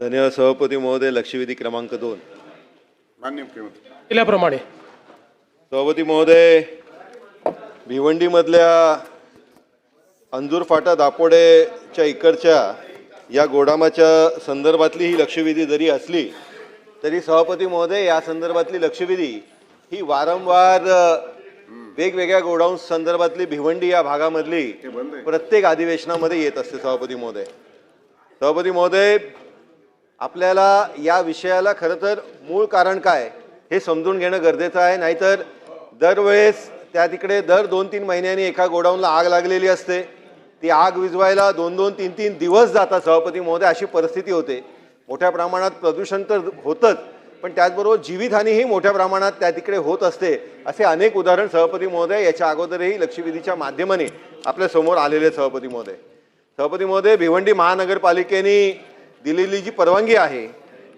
धन्यवाद सभापती महोदय. लक्षवेधी क्रमांक दोन. मान्य मुख्यमंत्री. दिल्याप्रमाणे. सभापती महोदय भिवंडीमधल्या अंजूर फाटा दापोडेच्या इकडच्या या गोडामाच्या संदर्भातली ही लक्षवेधी जरी असली तरी सभापती महोदय या संदर्भातली लक्षवेधी ही वारंवार वेगवेगळ्या गोडाऊन संदर्भातली भिवंडी या भागामधली. प्रत्येक अधिवेशनामध्ये येत असते सभापती महोदय. सभापती महोदय आपल्याला या विषयाला खरं तर मूळ कारण काय हे समजून घेणं गरजेचं आहे. नाहीतर दरवेळेस त्या तिकडे दर दोन तीन महिन्यांनी एका गोडाऊनला आग लागलेली असते. ती आग विझवायला दोन दोन तीन तीन दिवस जातात सभापती महोदय अशी परिस्थिती होते. मोठ्या प्रमाणात प्रदूषण तर होतंच पण त्याचबरोबर जीवितहानीही मोठ्या प्रमाणात त्या तिकडे होत असते. असे अनेक उदाहरण सभापती महोदय याच्या अगोदरही लक्षवेधीच्या माध्यमाने आपल्यासमोर आलेले सभापती महोदय. सभापती महोदय भिवंडी महानगरपालिकेने दिलेली जी परवानगी आहे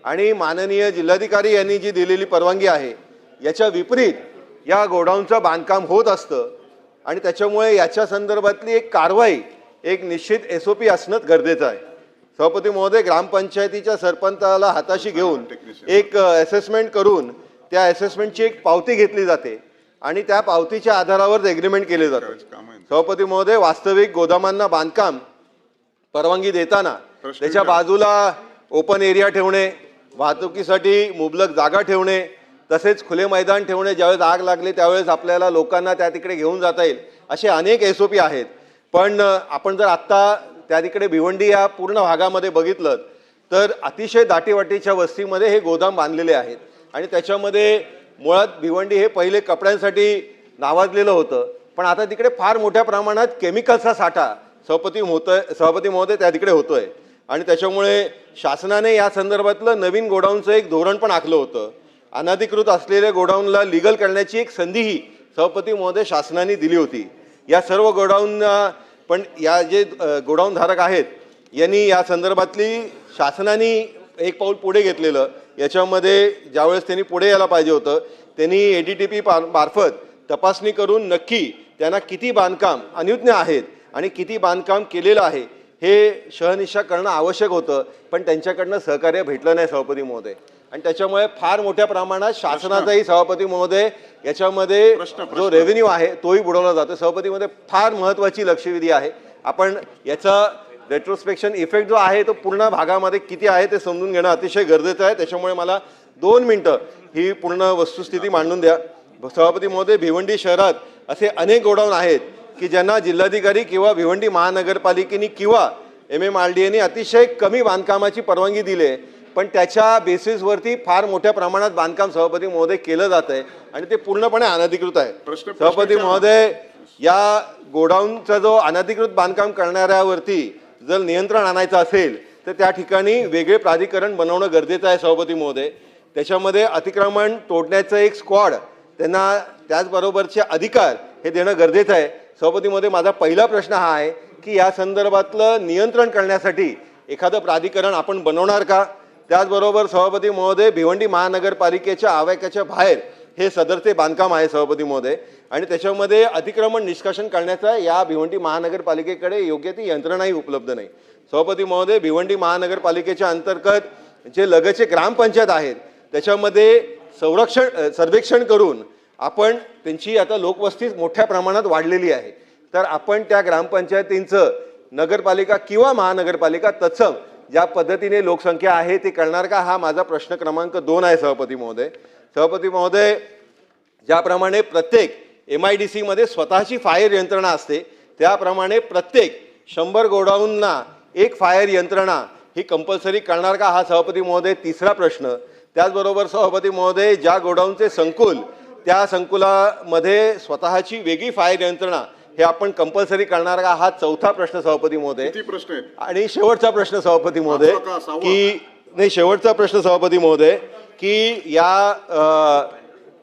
आणि माननीय जिल्हाधिकारी यांनी जी दिलेली परवानगी आहे याच्या विपरीत या गोडाऊनचं बांधकाम होत असतं आणि त्याच्यामुळे याच्या संदर्भातली एक कारवाई एक निश्चित एस ओ पी असणंच गरजेचं आहे. सभापती महोदय ग्रामपंचायतीच्या सरपंचाला हाताशी घेऊन एक असेसमेंट करून त्या असेसमेंटची एक पावती घेतली जाते आणि त्या पावतीच्या आधारावर एग्रीमेंट केले जाते. सभापती महोदय वास्तविक गोदामांना बांधकाम परवानगी देताना त्याच्या. बाजूला ओपन एरिया ठेवणे वाहतुकीसाठी मुबलक जागा ठेवणे तसेच खुले मैदान ठेवणे ज्यावेळेस आग लागली त्यावेळेस आपल्याला लोकांना त्या तिकडे घेऊन जाता येईल असे अनेक एस ओ पी आहेत. पण आपण जर आत्ता त्या तिकडे भिवंडी या पूर्ण भागामध्ये बघितलं तर अतिशय दाटीवाटीच्या वस्तीमध्ये हे गोदाम बांधलेले आहेत. आणि त्याच्यामध्ये मुळात भिवंडी हे पहिले कपड्यांसाठी नावाजलेलं होतं. पण आता तिकडे फार मोठ्या प्रमाणात केमिकलचा साठा सभापती होतोय सभापती महोदय त्या तिकडे होतोय. आणि त्याच्यामुळे शासनाने या संदर्भातलं नवीन गोडाऊनचं एक धोरण पण आखलं होतं. अनधिकृत असलेल्या गोडाऊनला लिगल करण्याची एक संधीही सभापती महोदय शासनाने दिली होती. या सर्व गोडाऊन पण या जे गोडाऊन धारक आहेत यांनी या संदर्भातली शासनाने एक पाऊल पुढे घेतलेलं. याच्यामध्ये ज्यावेळेस त्यांनी पुढे यायला पाहिजे होतं त्यांनी ए डी टी पी मार्फत तपासणी करून नक्की त्यांना किती बांधकाम अनुज्ञ आहेत आणि किती बांधकाम केलेलं आहे हे शहनिशा करणं आवश्यक होतं पण त्यांच्याकडनं सहकार्य भेटलं नाही सभापती महोदय. आणि त्याच्यामुळे फार मोठ्या प्रमाणात शासनाचाही सभापती महोदय याच्यामध्ये जो रेव्हेन्यू आहे तोही बुडवला जातो. सभापतीमध्ये फार महत्त्वाची लक्षवेधी आहे. आपण याचा रेट्रोस्पेक्शन इफेक्ट जो आहे तो पूर्ण भागामध्ये किती आहे ते समजून घेणं अतिशय गरजेचं आहे. त्याच्यामुळे मला दोन मिनटं ही पूर्ण वस्तुस्थिती मांडून द्या. सभापती महोदय भिवंडी शहरात असे अनेक गोडाऊन आहेत. की ज्यांना जिल्हाधिकारी किंवा भिवंडी महानगरपालिकेने किंवा एम एम आर डी एने अतिशय कमी बांधकामाची परवानगी दिली आहे. पण त्याच्या बेसिसवरती फार मोठ्या प्रमाणात बांधकाम सभापती महोदय केलं जात आहे आणि ते पूर्णपणे अनधिकृत आहे. सभापती महोदय या गोडाऊनचा जो अनधिकृत बांधकाम करणाऱ्यावरती जर नियंत्रण आणायचं असेल तर त्या ठिकाणी वेगळे प्राधिकरण बनवणं गरजेचं आहे सभापती महोदय. त्याच्यामध्ये अतिक्रमण तोडण्याचं एक स्क्वॉड त्यांना त्याचबरोबरचे अधिकार हे देणं गरजेचं आहे. सभापतीमध्ये माझा पहिला प्रश्न हा आहे की या संदर्भातलं नियंत्रण करण्यासाठी एखादं प्राधिकरण आपण बनवणार का? त्याचबरोबर सभापती महोदय भिवंडी महानगरपालिकेच्या आवाक्याच्या बाहेर हे सदरचे बांधकाम आहे सभापती महोदय. आणि त्याच्यामध्ये अतिक्रमण निष्कासन करण्याचा या भिवंडी महानगरपालिकेकडे योग्य ती यंत्रणाही उपलब्ध नाही. सभापती महोदय भिवंडी महानगरपालिकेच्या अंतर्गत जे लगतचे ग्रामपंचायत आहेत त्याच्यामध्ये संरक्षण सर्वेक्षण करून आपण त्यांची आता लोकवस्ती मोठ्या प्रमाणात वाढलेली आहे. तर आपण त्या ग्रामपंचायतींचं नगरपालिका किंवा महानगरपालिका तत्सम ज्या पद्धतीने लोकसंख्या आहे ती करणार का? हा माझा प्रश्न क्रमांक दोन आहे सभापती महोदय. सभापती महोदय ज्याप्रमाणे प्रत्येक एम आय डी सीमध्ये स्वतःची फायर यंत्रणा असते त्याप्रमाणे प्रत्येक शंभर गोडाऊनना एक फायर यंत्रणा ही कंपल्सरी करणार का? हा सभापती महोदय तिसरा प्रश्न. त्याचबरोबर सभापती महोदय ज्या गोडाऊनचे संकुल त्या संकुलामध्ये स्वतःची वेगळी फायर यंत्रणा हे आपण कंपल्सरी करणार का हा चौथा प्रश्न सभापती महोदय. प्रश्न आणि शेवटचा प्रश्न सभापती महोदय का नाही शेवटचा प्रश्न सभापती महोदय की या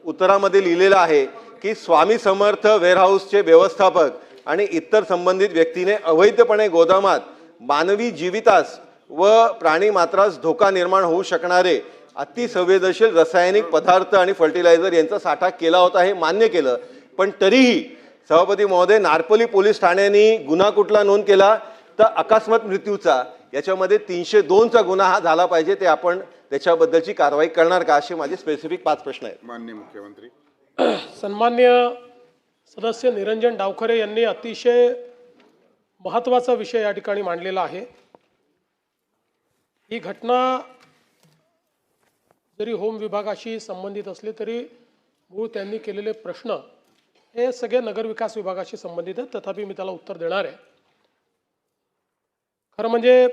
उत्तरामध्ये लिहिलेलं आहे की स्वामी समर्थ वेअरहाऊसचे व्यवस्थापक आणि इतर संबंधित व्यक्तीने अवैधपणे गोदामात मानवी जीवितास व प्राणी मात्रास धोका निर्माण होऊ शकणारे अतिसंवेदनशील रासायनिक पदार्थ आणि फर्टिलायझर यांचा साठा केला होता हे मान्य केलं. पण तरीही सभापती महोदय नारपली पोलीस ठाण्याने गुन्हा कुठला नोंद केला? तर अकस्मात मृत्यूचा याच्यामध्ये तीनशे दोनचा गुन्हा हा झाला पाहिजे ते आपण त्याच्याबद्दलची कारवाई करणार का? असे माझे स्पेसिफिक पाच प्रश्न आहेत. माननीय मुख्यमंत्री. सन्मान्य सदस्य निरंजन डावखरे यांनी अतिशय महत्त्वाचा विषय या ठिकाणी मांडलेला आहे. ही घटना जरी होम विभागाशी संबंधित असले तरी मूळ त्यांनी केलेले प्रश्न हे सगळे नगरविकास विभागाशी संबंधित आहेत. तथापि मी त्याला उत्तर देणार आहे. खरं म्हणजे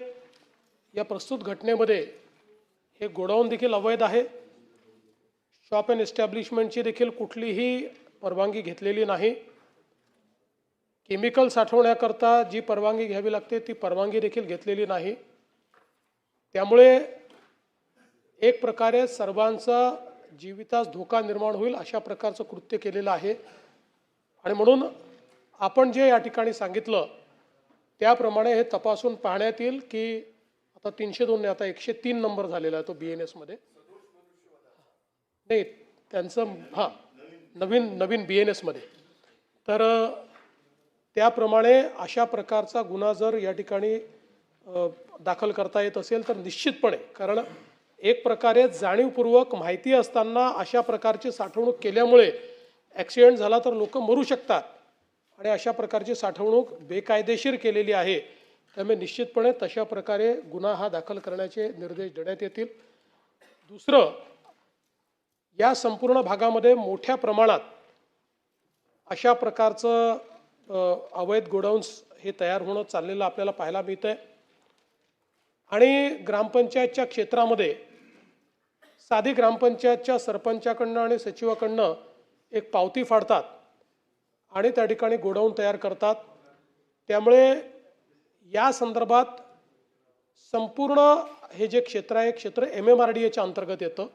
या प्रस्तुत घटनेमध्ये हे गोडाऊन देखील अवैध आहे. शॉप अँड एस्टॅब्लिशमेंटची देखील कुठलीही परवानगी घेतलेली नाही. केमिकल साठवण्याकरता जी परवानगी घ्यावी लागते ती परवानगी देखील घेतलेली नाही. त्यामुळे एक प्रकारे सर्वांचा जीवितास धोका निर्माण होईल अशा प्रकारचं कृत्य केलेलं आहे. आणि म्हणून आपण जे या ठिकाणी सांगितलं त्याप्रमाणे हे तपासून पाहण्यात येईल की आता तीनशे दोन नाही आता एकशे तीन नंबर झालेला आहे तो बी एन एसमध्ये नाही त्यांचं हां नवीन नवीन बी एन एसमध्ये तर त्याप्रमाणे अशा प्रकारचा गुन्हा जर या ठिकाणी दाखल करता येत असेल तर निश्चितपणे कारण एक प्रकारे जाणीवपूर्वक माहिती असताना अशा प्रकारची साठवणूक केल्यामुळे ॲक्सिडेंट झाला तर लोक मरू शकतात. आणि अशा प्रकारची साठवणूक बेकायदेशीर केलेली आहे. त्यामुळे निश्चितपणे तशा प्रकारे गुन्हा हा दाखल करण्याचे निर्देश देण्यात येतील. दुसरं या संपूर्ण भागामध्ये मोठ्या प्रमाणात अशा प्रकारचं अवैध गोडाऊन्स हे तयार होणं चाललेलं आपल्याला पाहायला मिळतंय. आणि ग्रामपंचायतच्या क्षेत्रामध्ये साधी ग्रामपंचायतच्या सरपंचाकडनं आणि सचिवाकडनं एक पावती फाडतात आणि त्या ठिकाणी गोडाऊन तयार करतात. त्यामुळे या संदर्भात संपूर्ण हे जे क्षेत्र आहे क्षेत्र एम एम आर डी एच्या अंतर्गत येतं.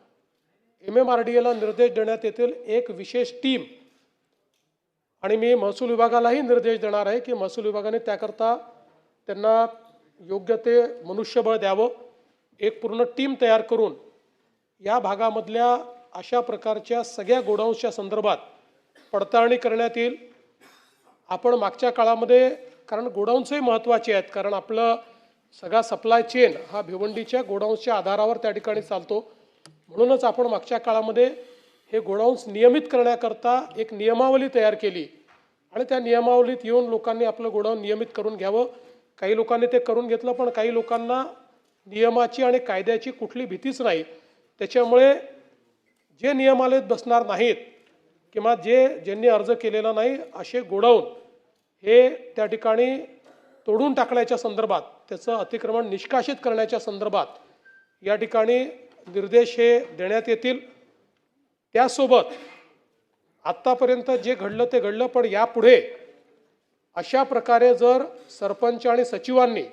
एम एम आर डी एला निर्देश देण्यात येतील एक विशेष टीम. आणि मी महसूल विभागालाही निर्देश देणार आहे की महसूल विभागाने त्याकरता त्यांना योग्य ते मनुष्यबळ द्यावं. एक पूर्ण टीम तयार करून या भागामधल्या अशा प्रकारच्या सगळ्या गोडाऊन्सच्या संदर्भात पडताळणी करण्यात येईल. आपण मागच्या काळामध्ये कारण गोडाऊन्सही महत्त्वाचे आहेत कारण आपलं सगळा सप्लाय चेन हा भिवंडीच्या गोडाऊन्सच्या आधारावर त्या ठिकाणी चालतो. म्हणूनच आपण मागच्या काळामध्ये हे गोडाऊन्स नियमित करण्याकरता एक नियमावली तयार केली आणि त्या नियमावलीत येऊन लोकांनी आपलं गोडाऊन नियमित करून घ्यावं. काही लोकांनी ते करून घेतलं पण काही लोकांना नियमाची आणि कायद्याची कुठली भीतीच नाही. त्याच्यामुळे जे नियमालयात बसणार नाहीत किंवा जे ज्यांनी अर्ज केलेला नाही असे गोडाऊन हे त्या ठिकाणी तोडून टाकण्याच्या संदर्भात त्याचं अतिक्रमण निष्कासित करण्याच्या संदर्भात या ठिकाणी निर्देश हे देण्यात येतील. त्यासोबत आत्तापर्यंत जे घडलं ते घडलं पण यापुढे अशा प्रकारे जर सरपंच आणि सचिवांनी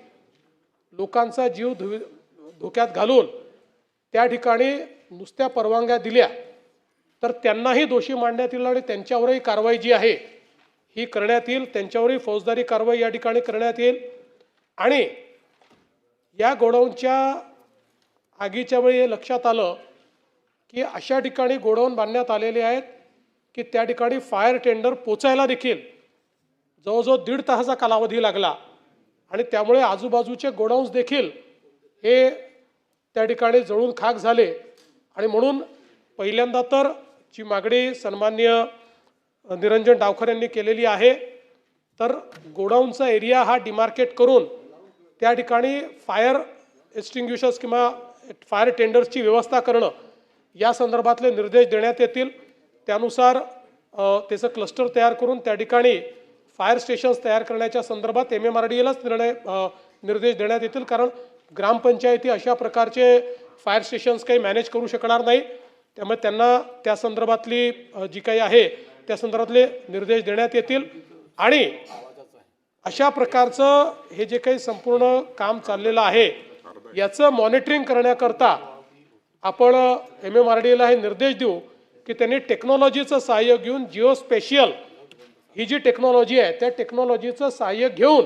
लोकांचा जीव धु धोक्यात घालून त्या ठिकाणी नुसत्या परवानग्या दिल्या तर त्यांनाही दोषी मांडण्यात येईल आणि त्यांच्यावरही कारवाई जी आहे ही करण्यात येईल. त्यांच्यावरही फौजदारी कारवाई या ठिकाणी करण्यात येईल. आणि या गोडाऊनच्या आगीच्या वेळी हे लक्षात आलं की अशा ठिकाणी गोडाऊन बांधण्यात आलेले आहेत की त्या ठिकाणी फायर टेंडर पोचायला देखील जवळजवळ दीड तासाचा कालावधी लागला. आणि त्यामुळे आजूबाजूचे गोडाऊन्स देखील हे त्या ठिकाणी जळून खाक झाले. आणि म्हणून पहिल्यांदा तर जी मागणी सन्मान्य निरंजन डावखर यांनी केलेली आहे तर गोडाऊनचा एरिया हा डिमार्केट करून त्या ठिकाणी फायर एक्स्टिंग्युशर्स किंवा फायर टेंडर्सची व्यवस्था करणं या संदर्भातले निर्देश देण्यात येतील. त्यानुसार त्याचं क्लस्टर तयार करून त्या ठिकाणी फायर स्टेशन्स तयार करण्याच्या संदर्भात एम एम आर डी एलाच निर्णय निर्देश देण्यात येतील. कारण ग्रामपंचायती अशा प्रकारचे फायर स्टेशन्स काही मॅनेज करू शकणार नाही. त्यामुळे त्यांना त्या संदर्भातली जी काही आहे त्या संदर्भातले निर्देश देण्यात येतील. आणि अशा प्रकारचं हे जे काही संपूर्ण काम चाललेलं आहे याचं मॉनिटरिंग करण्याकरता आपण एम एम आर डी एला हे निर्देश देऊ की त्यांनी टेक्नॉलॉजीचं सहाय्य घेऊन जिओ स्पेशियल ही जी टेक्नॉलॉजी आहे त्या टेक्नॉलॉजीचं सहाय्य घेऊन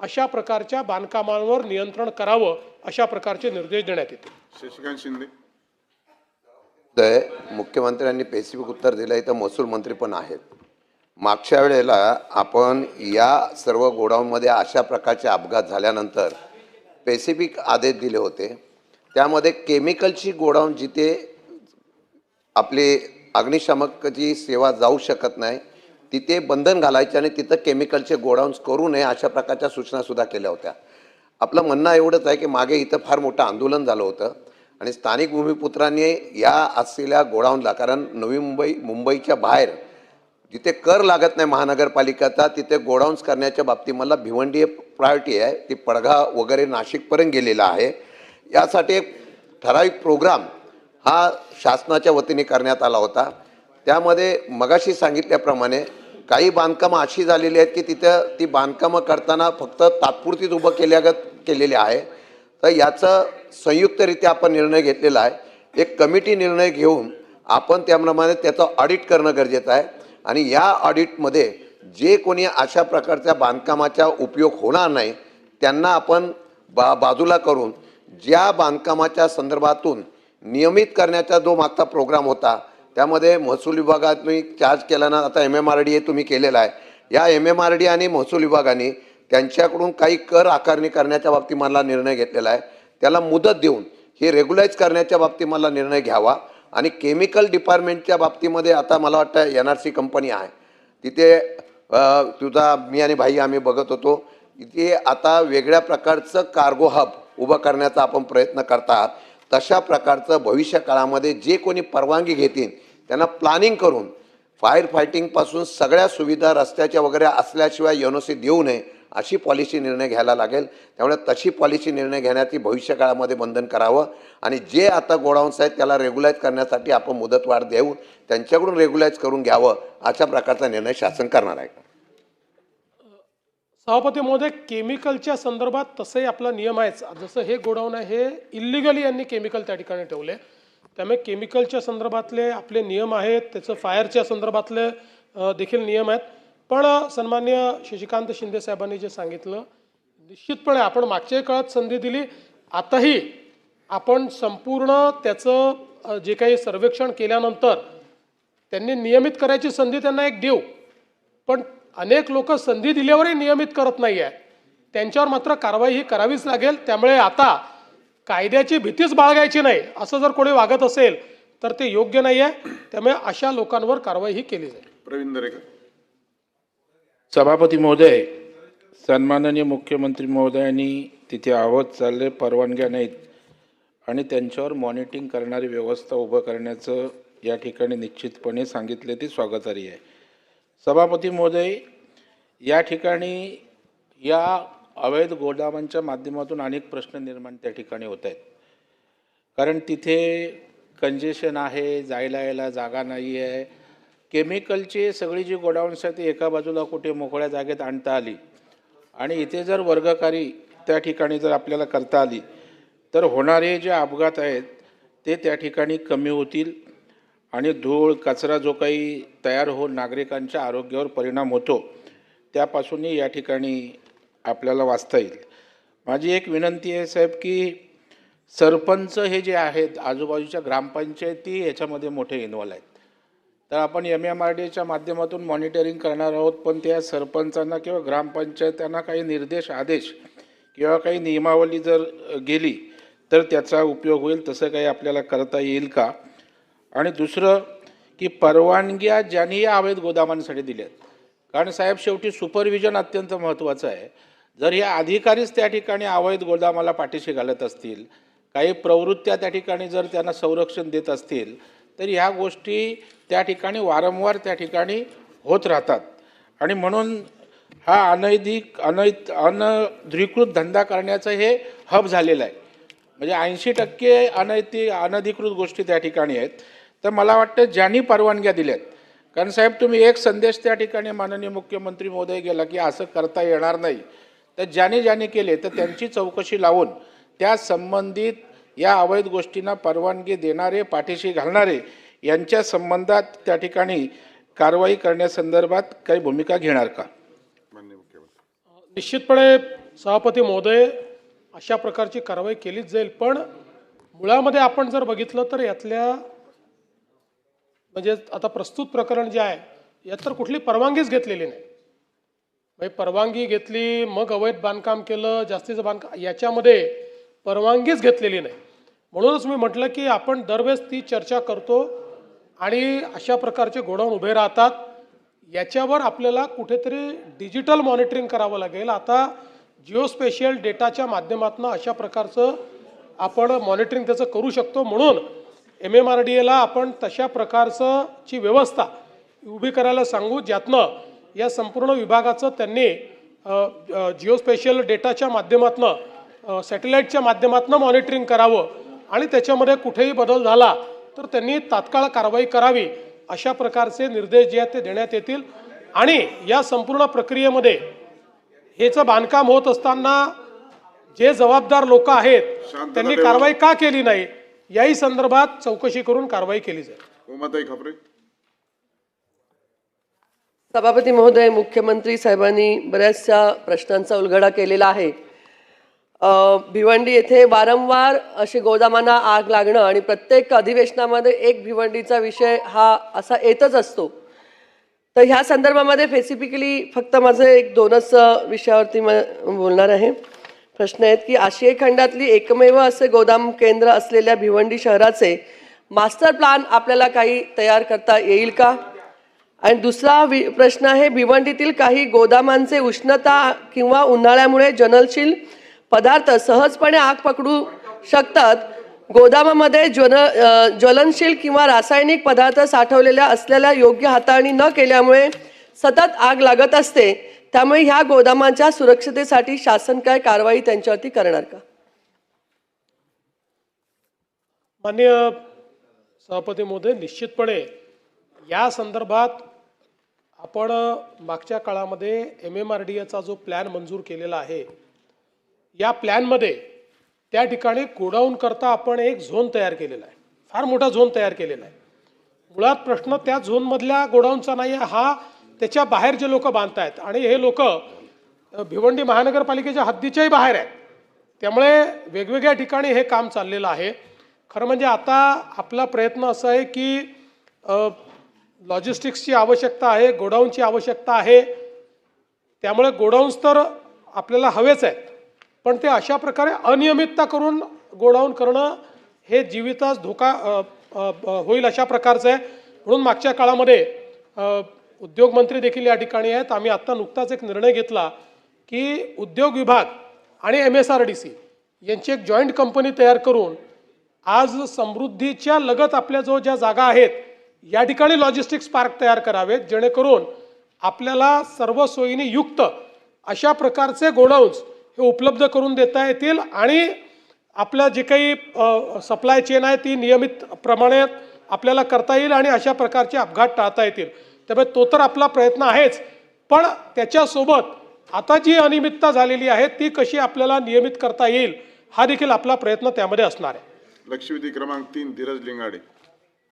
अशा प्रकारच्या बांधकामांवर नियंत्रण करावं अशा प्रकारचे निर्देश देण्यात येतील. शशिकांत शिंदे. तर मुख्यमंत्र्यांनी पेसिफिक उत्तर दिलं इथं महसूल मंत्री पण आहेत. मागच्या वेळेला आपण या सर्व गोडाऊनमध्ये अशा प्रकारचे अपघात झाल्यानंतर स्पेसिफिक आदेश दिले होते. त्यामध्ये केमिकलची गोडाऊन जिथे आपली अग्निशामकची सेवा जाऊ शकत नाही तिथे बंधन घालायचे आणि तिथं केमिकलचे गोडाऊन्स करू नये अशा प्रकारच्या सूचनासुद्धा केल्या होत्या. आपलं म्हणणं एवढंच आहे की मागे इथं फार मोठं आंदोलन झालं होतं आणि स्थानिक भूमिपुत्रांनी या असलेल्या गोडाऊनला कारण नवी मुंबई मुंबईच्या बाहेर जिथे कर लागत नाही महानगरपालिकेचा तिथे गोडाऊन्स करण्याच्या बाबतीत मला भिवंडी प्रायोरिटी आहे. ती पडघा वगैरे नाशिकपर्यंत गेलेला आहे. यासाठी एक ठराविक प्रोग्राम हा शासनाच्या वतीने करण्यात आला होता. त्यामध्ये मगाशी सांगितल्याप्रमाणे काही बांधकामं अशी झालेली आहेत की तिथं ती बांधकामं करताना फक्त तात्पुरतीच उभं केल्यागत केलेले आहे. तर याचं संयुक्तरित्या आपण निर्णय घेतलेला आहे. एक कमिटी निर्णय घेऊन आपण त्याप्रमाणे त्याचं ऑडिट करणं गरजेचं आहे. आणि या ऑडिटमध्ये जे कोणी अशा प्रकारच्या बांधकामाचा उपयोग होणार नाही त्यांना आपण बा बाजूला करून ज्या बांधकामाच्या संदर्भातून नियमित करण्याचा जो मागचा प्रोग्राम होता त्यामध्ये महसूल विभागात चार्ज केला ना आता M M R D A तुम्ही केलेला आहे. या एम एम आर डी आणि महसूल विभागाने त्यांच्याकडून काही कर आकारणी करण्याच्या बाबतीत मला निर्णय घेतलेला आहे. त्याला मुदत देऊन हे रेग्युलाईज करण्याच्या बाबतीत मला निर्णय घ्यावा आणि केमिकल डिपार्टमेंटच्या बाबतीमध्ये आता मला वाटतं एन आर सी कंपनी आहे. तिथे तुझा मी आणि भाई आम्ही बघत होतो. इथे आता वेगळ्या प्रकारचं कार्गो हब उभं करण्याचा आपण प्रयत्न करता तशा प्रकारचं भविष्य काळामध्ये जे कोणी परवानगी घेतील त्यांना प्लॅनिंग करून फायर फायटिंगपासून सगळ्या सुविधा रस्त्याच्या वगैरे असल्याशिवाय एन ओ सी देऊ नये अशी पॉलिसी निर्णय घ्यायला लागेल. त्यामुळे तशी पॉलिसी निर्णय घेण्याची भविष्य काळामध्ये बंधन करावं. आणि जे आता गोडाऊन्स आहेत त्याला रेग्युलाईज करण्यासाठी आपण मुदतवाढ देऊ. त्यांच्याकडून रेग्युलाईज करून घ्यावं अशा प्रकारचा निर्णय शासन करणार आहे. सभापती महोदय केमिकलच्या संदर्भात तसंही आपला नियम आहेच. जसं हे गोडाऊन आहे हे इलिगली यांनी केमिकल त्या ठिकाणी ठेवले. त्यामुळे केमिकलच्या संदर्भातले आपले नियम आहेत त्याचं फायरच्या संदर्भातले देखील नियम आहेत. पण सन्मान्य शशिकांत शिंदे साहेबांनी जे सांगितलं निश्चितपणे आपण मागच्याही काळात संधी दिली. आताही आपण संपूर्ण त्याचं जे काही सर्वेक्षण केल्यानंतर त्यांनी नियमित करायची संधी त्यांना एक देऊ. पण अनेक लोक संधी दिल्यावरही नियमित करत नाही आहे त्यांच्यावर मात्र कारवाई ही करावीच लागेल. त्यामुळे आता कायद्याची भीतीच बाळगायची नाही असं जर कोणी वागत असेल तर ते योग्य नाही आहे त्यामुळे अशा लोकांवर कारवाई ही केली जाईल. प्रवीण दरेकर. सभापती महोदय सन्माननीय मुख्यमंत्री महोदयांनी तिथे आहोत चालले परवानग्या नाहीत. आणि त्यांच्यावर मॉनिटरिंग करणारी व्यवस्था उभं करण्याचं या ठिकाणी निश्चितपणे सांगितले ती स्वागतार्ह आहे. सभापती महोदय या ठिकाणी या अवैध गोदामांच्या माध्यमातून अनेक प्रश्न निर्माण त्या ठिकाणी होत आहेत. कारण तिथे कंजेशन आहे जायला यायला जागा नाही आहे. केमिकलची सगळी जी गोडाऊन्स आहेत ती एका बाजूला कुठे मोकळ्या जागेत आणता आली. आणि इथे जर वर्गकारी त्या ठिकाणी जर आपल्याला करता आली तर होणारे जे अपघात आहेत ते त्या ठिकाणी कमी होतील आणि धूळ कचरा जो काही तयार होऊन नागरिकांच्या आरोग्यावर परिणाम होतो त्यापासूनही या ठिकाणी आपल्याला वाचता येईल. माझी एक विनंती आहे साहेब की सरपंच हे जे आहेत आजूबाजूच्या ग्रामपंचायती याच्यामध्ये मोठे इन्वॉल्व आहेत. तर आपण एम एम आर डीच्या माध्यमातून मॉनिटरिंग करणार आहोत पण त्या सरपंचांना किंवा ग्रामपंचायतांना काही निर्देश आदेश किंवा काही नियमावली जर गेली तर त्याचा उपयोग होईल तसं काही आपल्याला करता येईल का? आणि दुसरं की परवानग्या ज्यांनी या अवैध गोदामांसाठी दिल्या आहेत कारण साहेब शेवटी सुपरविजन अत्यंत महत्त्वाचं आहे. जर हे अधिकारीच त्या ठिकाणी अवैध गोदामाला पाठीशी घालत असतील काही प्रवृत्त्या त्या ठिकाणी जर त्यांना संरक्षण देत असतील तर ह्या गोष्टी त्या ठिकाणी वारंवार त्या ठिकाणी होत राहतात. आणि म्हणून हा अनैधिक अनैत अनधिकृत धंदा करण्याचं हे हब झालेलं आहे. म्हणजे ऐंशी टक्के अनैतिक अनधिकृत गोष्टी त्या ठिकाणी आहेत. तर मला वाटतं ज्यांनी परवानग्या दिल्यात कारण साहेब तुम्ही एक संदेश त्या ठिकाणी माननीय मुख्यमंत्री महोदय गेला की असं करता येणार नाही. तर ज्याने ज्याने केले तर त्यांची चौकशी लावून त्या संबंधित या अवैध गोष्टींना परवानगी देणारे पाठीशी घालणारे यांच्या संबंधात त्या ठिकाणी कारवाई करण्यासंदर्भात काही भूमिका घेणार का? माननीय मुख्यमंत्री. निश्चितपणे सभापती महोदय अशा प्रकारची कारवाई केलीच जाईल पण मुळामध्ये आपण जर बघितलं तर यातल्या म्हणजे आता प्रस्तुत प्रकरण जे आहे यात तर कुठली परवानगीच घेतलेली नाही. म्हणजे परवानगी घेतली मग अवैध बांधकाम केलं जास्तीचं बांधकाम याच्यामध्ये परवानगीच घेतलेली नाही. म्हणूनच मी म्हटलं की आपण दरवेळेस ती चर्चा करतो आणि अशा प्रकारचे गोडाऊन उभे राहतात. याच्यावर आपल्याला कुठेतरी डिजिटल मॉनिटरिंग करावं लागेल. आता जिओस्पेशियल डेटाच्या माध्यमातून अशा प्रकारचं आपण मॉनिटरिंग त्याचं करू शकतो. म्हणून एम एम आर डी एला आपण तशा प्रकारचं ची व्यवस्था उभी करायला सांगू ज्यातनं या संपूर्ण विभागाचं त्यांनी अ, अ, जिओ स्पेशल डेटाच्या माध्यमातनं सॅटेलाईटच्या माध्यमातून मॉनिटरिंग करावं आणि त्याच्यामध्ये कुठेही बदल झाला तर त्यांनी तात्काळ कारवाई करावी अशा प्रकारचे निर्देश जे आहेत ते देण्यात येतील. आणि या संपूर्ण प्रक्रियेमध्ये हेचं बांधकाम होत असताना जे जबाबदार लोक आहेत त्यांनी. कारवाई का केली नाही? याही संदर्भात चौकशी करून कारवाई केली जाईल. सभापती महोदय मुख्यमंत्री साहेबांनी बऱ्याचशा प्रश्नांचा उलगडा केलेला आहे. भिवंडी येथे वारंवार अशी गोदामांना आग लागणं आणि प्रत्येक अधिवेशनामध्ये एक भिवंडीचा विषय हा असा येतच असतो. तर ह्या संदर्भामध्ये स्पेसिफिकली फक्त माझे एक दोनच विषयावरती म बोलणार आहे. प्रश्न आहेत की आशिया खंडातली एकमेव असे गोदाम केंद्र असलेल्या भिवंडी शहराचे मास्टर प्लॅन आपल्याला काही तयार करता येईल का? आणि दुसरा वि प्रश्न आहे भिवंडीतील काही गोदामांचे उष्णता किंवा उन्हाळ्यामुळे ज्वलनशील पदार्थ सहजपणे आग पकडू शकतात. गोदामामध्ये ज्वल ज्वलनशील किंवा रासायनिक पदार्थ साठवलेल्या असलेल्या योग्य हाताळणी न केल्यामुळे सतत आग लागत असते. त्यामुळे ह्या गोदामांच्या सुरक्षतेसाठी शासन काय कारवाई त्यांच्यावरती करणार का? माननीय सभापती महोदय निश्चितपणे या संदर्भात आपण मागच्या काळामध्ये एम एम आर डी एचा जो प्लॅन मंजूर केलेला आहे या प्लॅनमध्ये त्या ठिकाणी गोडाऊन करता आपण एक झोन तयार केलेला आहे. फार मोठा झोन तयार केलेला आहे. मुळात प्रश्न त्या झोनमधल्या गोडाऊनचा नाही आहे हा त्याच्या बाहेर जे लोक बांधतायत आणि हे लोक भिवंडी महानगरपालिकेच्या हद्दीच्याही बाहेर आहेत. त्यामुळे वेगवेगळ्या ठिकाणी हे काम चाललेलं आहे. खरं म्हणजे आता आपला प्रयत्न असा आहे की लॉजिस्टिक्सची आवश्यकता आहे गोडाऊनची आवश्यकता आहे. त्यामुळे गोडाऊन्स तर आपल्याला हवेच आहेत. पण ते अशा प्रकारे अनियमितता करून गोडाऊन करणं हे जीवितास धोका होईल अशा प्रकारचं आहे. म्हणून मागच्या काळामध्ये उद्योगमंत्री देखील या ठिकाणी आहेत. आम्ही आत्ता नुकताच एक निर्णय घेतला की उद्योग विभाग आणि M S R D C यांची एक जॉईंट कंपनी तयार करून आज समृद्धीच्या लगत आपल्या जो ज्या जागा आहेत या ठिकाणी लॉजिस्टिक्स पार्क तयार करावेत जेणेकरून आपल्याला सर्व सोयीने युक्त अशा प्रकारचे गोडाऊन्स हे उपलब्ध करून देता येतील आणि आपलं जे काही सप्लाय चेन आहे ती नियमित प्रमाणे आपल्याला करता येईल आणि अशा प्रकारचे अपघात टाळता येतील. त्यामुळे तो तर आपला प्रयत्न आहेच पण त्याच्यासोबत आता जी अनियमितता झालेली आहे ती कशी आपल्याला नियमित करता येईल हा देखील आपला प्रयत्न त्यामध्ये असणार आहे. लक्षवेधी क्रमांक तीन धीरज लिंगाडे.